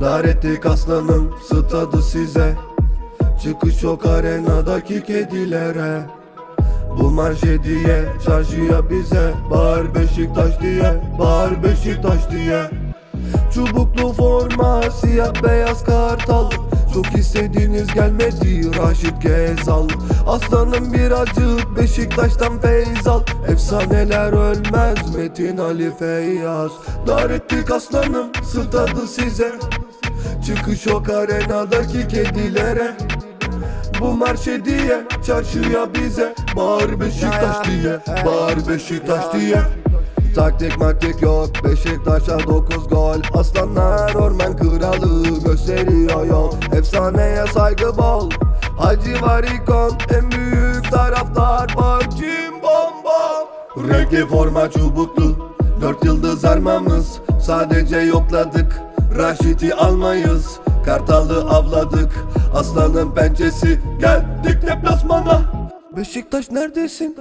Dar ettik aslanım stadı size. Çıkış yok arenadaki kedilere. Bu marş hediye çarşıya bize. Bağır Beşiktaş diye Bağır Beşiktaş diye. Çubuklu forma siyah beyaz kartal Çok istediğiniz gelmedi Raşit Gezal. Aslanım bir acı Beşiktaş'tan feyz al. Efsaneler ölmez Metin Ali Feyyaz. Dar ettik aslanım stadı size. Çıkış yok arenadaki kedilere. Bu marş hediye çarşıya bize. Bağır Beşiktaş diye Bağır Beşiktaş diye. Taktik maktik yok Beşiktaş'a 9 gol. Aslanlar orman Efsaneye saygı bol. Hacı var ikon En büyük taraftar. Var Cim bom bom. Renkli forma çubuklu. Dört yıldız armamız. Sadece yokladık. Raşit'i almayız. Kartalı avladık. Aslanın pençesi. Geldik deplasmana. Beşiktaş neredesin?